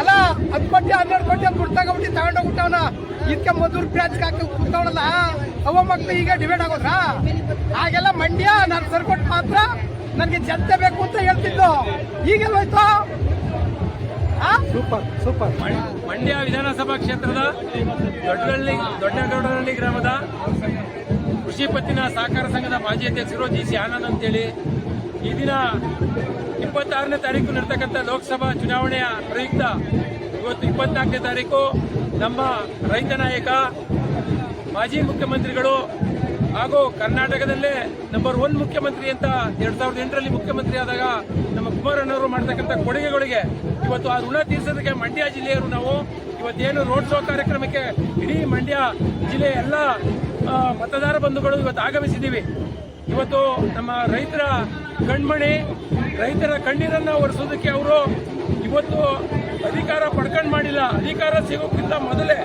ಅಲ್ಲ ಹತ್ತು ಕೋಟಿ ಹನ್ನೆರಡು ಕೋಟಿ ಅಂತ ದುಡ್ಡು ತಗೊಂಡೋಗ್ಬಿಟ್ಟವನ ಇದಕ್ಕೆ ಮಧುರ್ ಪ್ಯಾಚ್ ಹಾಕಿ ಕೂತವಳಲ್ಲ ಅವ ಮಕ್ಳು ಈಗ ಡಿವೈಡ್ ಆಗೋದ್ರ? ಹಾಗೆಲ್ಲ ಮಂಡ್ಯ ನಾನು ಸರ್ಕೊಟ್ ಮಾತ್ರ ನನಗೆ ಜನತೆ ಬೇಕು ಅಂತ ಹೇಳ್ತಿದ್ದು ಈಗೆಲ್ಲೋಯ್ತು ಆ? Super super. ಮಂಡ್ಯ ವಿಧಾನಸಭಾ ಕ್ಷೇತ್ರದ ದೊಡ್ಡಹಳ್ಳಿ ದೊಡ್ಡಗೌಡನಹಳ್ಳಿ ಗ್ರಾಮದ ಕೃಷಿ ಪತ್ತಿನ ಸಹಕಾರ ಸಂಘದ ಮಾಜಿ ಅಧ್ಯಕ್ಷರು ಜಿ ಸಿ ಆನಂದ್ ಅಂತೇಳಿ ಈ ದಿನ ಇಪ್ಪತ್ತಾರನೇ ತಾರೀಕು ನಡತಕ್ಕಂಥ ಲೋಕಸಭಾ ಚುನಾವಣೆಯ ಪ್ರಯುಕ್ತ ಇವತ್ತು ಇಪ್ಪತ್ನಾಲ್ಕನೇ ತಾರೀಕು ನಮ್ಮ ರೈತ ನಾಯಕ, ಮಾಜಿ ಮುಖ್ಯಮಂತ್ರಿಗಳು ಹಾಗೂ ಕರ್ನಾಟಕದಲ್ಲೇ ನಂಬರ್ ಒನ್ ಮುಖ್ಯಮಂತ್ರಿ ಅಂತ ಎರಡ್ ಸಾವಿರದ ಎಂಟರಲ್ಲಿ ಮುಖ್ಯಮಂತ್ರಿ ಆದಾಗ ನಮ್ಮ ಕುಮಾರಣ್ಣವರು ಮಾಡ್ತಕ್ಕಂಥ ಕೊಡುಗೆಗಳಿಗೆ ಇವತ್ತು ಆ ಋಣ ತೀರ್ಸೋದಕ್ಕೆ ಮಂಡ್ಯ ಜಿಲ್ಲೆಯವರು ನಾವು ಇವತ್ತೇನು ರೋಡ್ ಶೋ ಕಾರ್ಯಕ್ರಮಕ್ಕೆ ಇಡೀ ಮಂಡ್ಯ ಜಿಲ್ಲೆಯ ಎಲ್ಲ ಮತದಾರ ಬಂಧುಗಳು ಇವತ್ತು ಆಗಮಿಸಿದ್ದೀವಿ. ಇವತ್ತು ನಮ್ಮ ರೈತರ ಕಣ್ಮಣಿ, ರೈತರ ಕಣ್ಣೀರನ್ನು ಒರೆಸೋದಕ್ಕೆ ಅವರು ಇವತ್ತು ಅಧಿಕಾರ ಪಡ್ಕೊಂಡು ಮಾಡಿಲ್ಲ. ಅಧಿಕಾರ ಸಿಗೋಕ್ಕಿಂತ ಮೊದಲೇ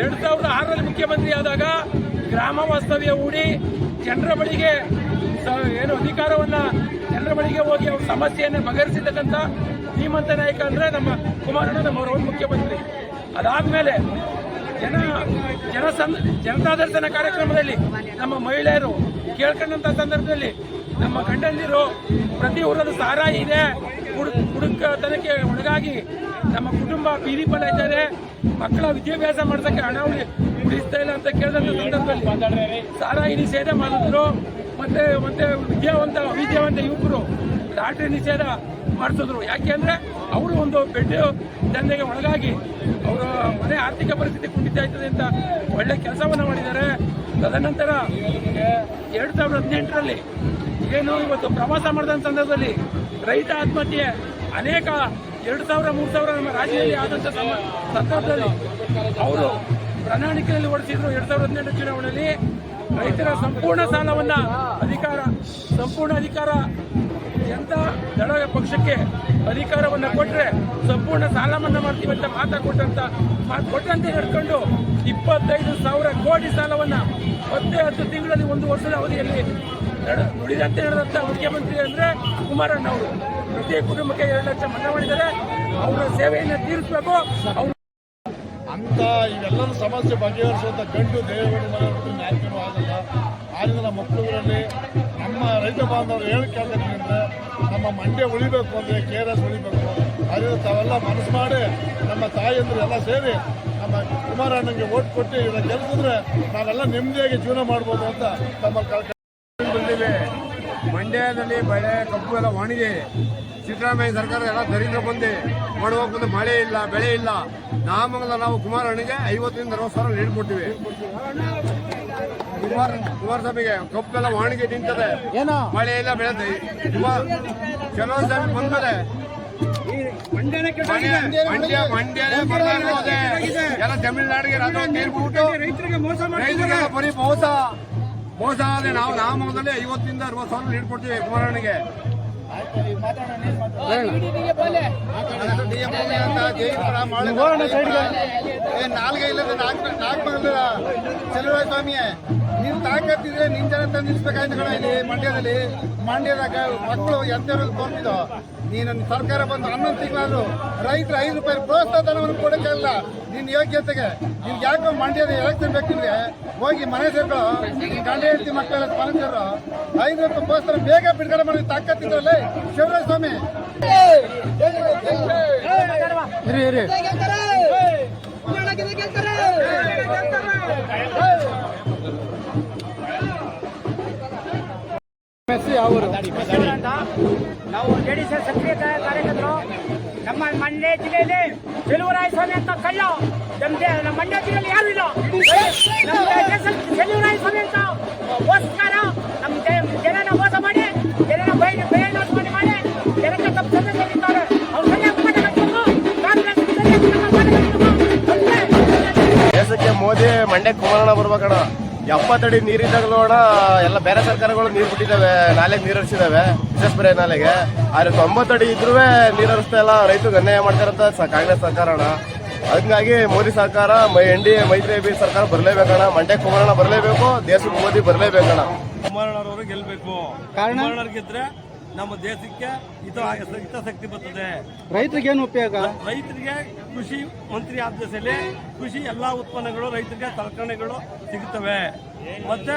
ಎರಡು ಸಾವಿರದ ಆರರಲ್ಲಿ ಮುಖ್ಯಮಂತ್ರಿ ಆದಾಗ ಗ್ರಾಮ ವಾಸ್ತವ್ಯ ಹೂಡಿ ಜನರ ಬಳಿಗೆ ಏನು ಅಧಿಕಾರವನ್ನ ಜನರ ಬಳಿಗೆ ಹೋಗಿ ಅವ್ರ ಸಮಸ್ಯೆಯನ್ನು ಬಗೆಹರಿಸಿರ್ತಕ್ಕಂಥ ಶ್ರೀಮಂತ ನಾಯಕ ಅಂದ್ರೆ ನಮ್ಮ ಕುಮಾರಣ್ಣ ನಮ್ಮ ಒಂದು ಮುಖ್ಯಮಂತ್ರಿ. ಅದಾದ್ಮೇಲೆ ಜನ ಜನ ಸಂ- ಜನತಾ ದರ್ಶನ ಕಾರ್ಯಕ್ರಮದಲ್ಲಿ ನಮ್ಮ ಮಹಿಳೆಯರು ಕೇಳ್ಕೊಂಡಂತ ಸಂದರ್ಭದಲ್ಲಿ ನಮ್ಮ ಗಂಡಂದಿರು ಪ್ರತಿ ಊರದ ಸಾರಾಯಿ ಇದೆ. ಹುಡುಕ ಹುಡುಕತನಕ್ಕೆ ಒಳಗಾಗಿ ನಮ್ಮ ಕುಟುಂಬ ಬೀದಿ ಫಲ ಇದ್ದಾರೆ ಮಕ್ಕಳ ವಿದ್ಯಾಭ್ಯಾಸ ಮಾಡ್ಸಕ್ಕೆ ಹಣ ಉಳಿ ಉಳಿಸ್ತಾ ಇಲ್ಲ ಅಂತ ಕೇಳಿದಂತ ಸಂದರ್ಭದಲ್ಲಿ ಸಾರಾಯಿ ನಿಷೇಧ ಮಾಡಿದ್ರು. ಮತ್ತೆ ಮತ್ತೆ ವಿದ್ಯಾವಂತ ವಿದ್ಯಾವಂತ ಯುವಕರು ಲಾಟ್ರಿ ನಿಷೇಧ ಮಾಡಿಸಿದ್ರು. ಯಾಕೆ ಅಂದ್ರೆ ಅವರು ಒಂದು ಬೆಡ್ ದಂಧೆಗೆ ಒಳಗಾಗಿ ಅವರ ಮನೆ ಆರ್ಥಿಕ ಪರಿಸ್ಥಿತಿ ಕುಂಠಿತ ಆಯ್ತದೆ ಅಂತ ಒಳ್ಳೆ ಕೆಲಸವನ್ನ ಮಾಡಿದ್ದಾರೆ. ತದನಂತರ ಎರಡು ಸಾವಿರದ ಹದಿನೆಂಟರಲ್ಲಿ ಏನು ಇವತ್ತು ಪ್ರವಾಸ ಮಾಡಿದ ಸಂದರ್ಭದಲ್ಲಿ ರೈತ ಆತ್ಮಹತ್ಯೆ ಅನೇಕ ಎರಡು ಸಾವಿರ, ಮೂರು ಸಾವಿರ ನಮ್ಮ ರಾಜ್ಯದಲ್ಲಿ ಆದಂಥ ಸಂದರ್ಭದಲ್ಲಿ ಅವರು ಪ್ರಣಾಳಿಕೆಯಲ್ಲಿ ಓಡಿಸಿದ್ರು. ಎರಡು ಸಾವಿರದ ಹದಿನೆಂಟು ಚುನಾವಣೆಯಲ್ಲಿ ರೈತರ ಸಂಪೂರ್ಣ ಸಾಲವನ್ನ ಅಧಿಕಾರ, ಸಂಪೂರ್ಣ ಅಧಿಕಾರ, ಎಂತ ದಳ ಪಕ್ಷಕ್ಕೆ ಅಧಿಕಾರವನ್ನ ಕೊಟ್ರೆ ಸಂಪೂರ್ಣ ಸಾಲ ಮನ್ನಾ ಮಾಡ್ತೀವಿ ಅಂತ ಮಾತಾ ಕೊಟ್ಟಂತ, ಮಾತು ಕೊಟ್ಟಂತೆ ನಡ್ಕೊಂಡು ಇಪ್ಪತ್ತೈದು ಸಾವಿರ ಕೋಟಿ ಸಾಲವನ್ನ ಹತ್ತೇ ಹತ್ತು ತಿಂಗಳಲ್ಲಿ ಒಂದು ವರ್ಷದ ಅವಧಿಯಲ್ಲಿ ಉಳಿದಂತೆ ನುಡಿದಂತೆ ಮುಖ್ಯಮಂತ್ರಿ ಅಂದ್ರೆ ಕುಮಾರಣ್ಣ ಅವರು ಪ್ರತಿ ಕುಟುಂಬಕ್ಕೆ ಎರಡು ಲಕ್ಷ ಮನ್ನಾ ಮಾಡಿದರೆ ಅವರ ಸೇವೆಯನ್ನು ತೀರಿಸಬೇಕು. ಅವ್ರು ಇವೆಲ್ಲರ ಸಮಸ್ಯೆ ಬಗೆಹರಿಸುವಂಥ ಗಂಡು ದೇವರು ನಾಯಕರು ಆಗಲ್ಲ. ಆದ್ರಿಂದ ನಮ್ಮ ಮಕ್ಕಳುಗಳಲ್ಲಿ ನಮ್ಮ ರೈತ ಬಾಂಧವರು ಹೇಳಿ ಕೇಳ್ತೀನಿ ನಮ್ಮ ಮಂಡ್ಯ ಉಳಿಬೇಕು ಅಂದರೆ ಕೆ ಆರ್ ಎಸ್ ಉಳಿಬೇಕು. ಅದರಿಂದ ತಾವೆಲ್ಲ ಮನಸ್ಸು ಮಾಡಿ ನಮ್ಮ ತಾಯಿಯಂದರು ಎಲ್ಲ ಸೇರಿ ನಮ್ಮ ಕುಮಾರಣ್ಣನಿಗೆ ಓಟ್ ಕೊಟ್ಟು ಇದನ್ನ ಗೆಲ್ಸಿದ್ರೆ ನಾವೆಲ್ಲ ನೆಮ್ಮದಿಯಾಗಿ ಜೀವನ ಮಾಡ್ಬೋದು ಅಂತ ತಮ್ಮ ಬಂದಿವೆ ಮಂಡ್ಯದಲ್ಲಿ ಬೆಳೆ ಕಬ್ಬು ಎಲ್ಲ ಒಣಗಿ ಸಿದ್ದರಾಮಯ್ಯ ಸರ್ಕಾರ ಎಲ್ಲ ದರಿದ್ರ ಬಂದು ಮಾಡುವಾಗ ಬಂದು ಮಳೆ ಇಲ್ಲ ಬೆಳೆ ಇಲ್ಲ. ನಾಮಂಗಲ ನಾವು ಕುಮಾರಣ್ಣಗೆ ಐವತ್ತರಿಂದ ಅರವತ್ತು ಸಾವಿರ ಲೀಡ್ ಕೊಟ್ಟಿವಿ. ಕುಮಾರ ಕುಮಾರಸ್ವಾಮಿಗೆ ಕಬ್ಬೆಲ್ಲ ವಾಣಿಗೆ ನಿಂತದೆ. ಮಳೆ ಇಲ್ಲ ಬೆಳೆದ ಕೆಲವು ಸ್ವಾಮಿ ಬಂದ್ಮೇಲೆ. ಎಲ್ಲ ತಮಿಳ್ನಾಡಿಗೆ ರಾಜ್ಯ ನೀರ್ಬಿಟ್ಟು ರೈತರಿಗೆ ಬರೀ ಮೋಸ. ಮೋಸ ಆದ್ರೆ ನಾವು ನಾಮದಲ್ಲಿ ಐವತ್ತರಿಂದ ಅರವತ್ತು ಸಾವಿರ ಲೀಡ್ ಕೊಡ್ತೀವಿ ಕುಮಾರಣ್ಣಗೆ ನಾಲ್ಗೆ ಇಲ್ಲದ ನಾಲ್ಕು ಚೆಲುವರಾಯ ಸ್ವಾಮಿಯೇ ನೀನು ತಾಕತ್ತಿದ್ರೆ ನಿನ್ ಜನ ತಂದಿಸ್ಬೇಕಾಯ್ತು ಕಣ ಇಲ್ಲಿ ಮಂಡ್ಯದಲ್ಲಿ ಮಂಡ್ಯದಾಗ ಮಕ್ಕಳು ಎಂತ ತೋರ್ತಿದ್ದು ನೀನು ಸರ್ಕಾರ ಬಂದು ಹನ್ನೊಂದು ತಿಂಗಳಾದ್ರು ರೈತರು ಐದು ರೂಪಾಯಿ ಪ್ರೋತ್ಸಾಹ ಧನವನ್ನು ಕೊಡಕ್ಕಾಗಲ್ಲ ನಿನ್ನ ಯೋಗ್ಯತೆಗೆ ನಿನ್ಗೆ ಯಾಕೋ ಮಂಡ್ಯದ ಎಲೆಕ್ಷನ್ ಬೇಕಿದ್ರೆ ಹೋಗಿ ಮನೆ ಸೇರ್ಕೊ. ಗಂಡೆ ಗಂಡ ಹೆಂಡತಿ ಮಕ್ಕಳೆಲ್ಲ ಸ್ಪಂದಿಸರು ಐದು ರೂಪಾಯಿ ಪೋಸ್ಟರ್ ಬೇಗ ಬಿಡುಗಡೆ ಮಾಡಿ ತಾಕತ್ತಿದ್ರಲ್ಲೇ. ಶಿವರಾಜ ಸ್ವಾಮಿ. ಇರಿ ಇರಿ. ಡಿ ಅವರು ನಾವು ಜೆಡಿಎಸ್ ಸಕ್ರಿಯ ಕಾರ್ಯಕರ್ತರು. ನಮ್ಮ ಮಂಡ್ಯ ಜಿಲ್ಲೆಯಲ್ಲಿ ಸ್ವಾಮಿ ಅಂತ ಕಳ್ಳ. ನಮ್ಮ ಮಂಡ್ಯ ಜಿಲ್ಲೆಯಲ್ಲಿ ಯಾರು ಇಲ್ಲ. ಗೋಸ್ಕರ ನಮ್ಮ ಜನನ ಮೋಸ ಮಾಡಿ ಜನನ ಬೈ ಬಯಲಾಟ ಮಾಡಿ ದೇಶಕ್ಕೆ ಮೋದಿ ಮಂಡ್ಯ ಕುಮಾರಣ ಬರ್ಬೇಕಣ್ಣ. ಎಪ್ಪತ್ತಡಿ ನೀರಿದ್ದಾಗಲೂ ಅಣ್ಣ, ಎಲ್ಲ ಬೇರೆ ಸರ್ಕಾರಗಳು ನೀರು ಬಿಟ್ಟಿದ್ದಾವೆ, ನಾಲೆಗೆ ನೀರು ಹರಿಸಿದಾವೆ ವಿಶ್ವೇಶ್ವರಯ್ಯ ನಾಲೆಗೆ. ಆದ್ರೆ ತೊಂಬತ್ತಡಿ ಇದ್ರೂ ನೀರು ಹರಿಸ್ತಾ ಇಲ್ಲ ರೈತರಿಗೆ ಅನ್ಯಾಯ ಮಾಡ್ತಾರಂತ ಕಾಂಗ್ರೆಸ್ ಸರ್ಕಾರ ಅಣ್ಣ. ಅದಕ್ಕಾಗಿ ಮೋದಿ ಸರ್ಕಾರ ಎನ್ ಡಿ ಎ ಮೈತ್ರಿ ಬಿ ಸರ್ಕಾರ ಬರಲೇಬೇಕಣ್ಣ ಮಂಡ್ಯ ಕುಮಾರಣ್ಣ ಬರಲೇಬೇಕು ದೇಶಕ್ಕೆ ಮೋದಿ ಬರಲೇಬೇಕಣ್ಣ ಕುಮಾರಣ್ಣವರು ಗೆಲ್ಲಬೇಕು ಕುಮಾರಣ್ಣವ್ರು ಗೆದ್ರೆ ನಮ್ಮ ದೇಶಕ್ಕೆ ಹಿತ ಹಿತಾಸಕ್ತಿ ಬರ್ತದೆ. ರೈತರಿಗೆ ಏನು ಉಪಯೋಗ? ರೈತರಿಗೆ ಕೃಷಿ ಮಂತ್ರಿ ಆದ ಕೃಷಿ ಎಲ್ಲಾ ಉತ್ಪನ್ನಗಳು ರೈತರಿಗೆ ಸಲಕರಣೆಗಳು ಸಿಗುತ್ತವೆ ಮತ್ತೆ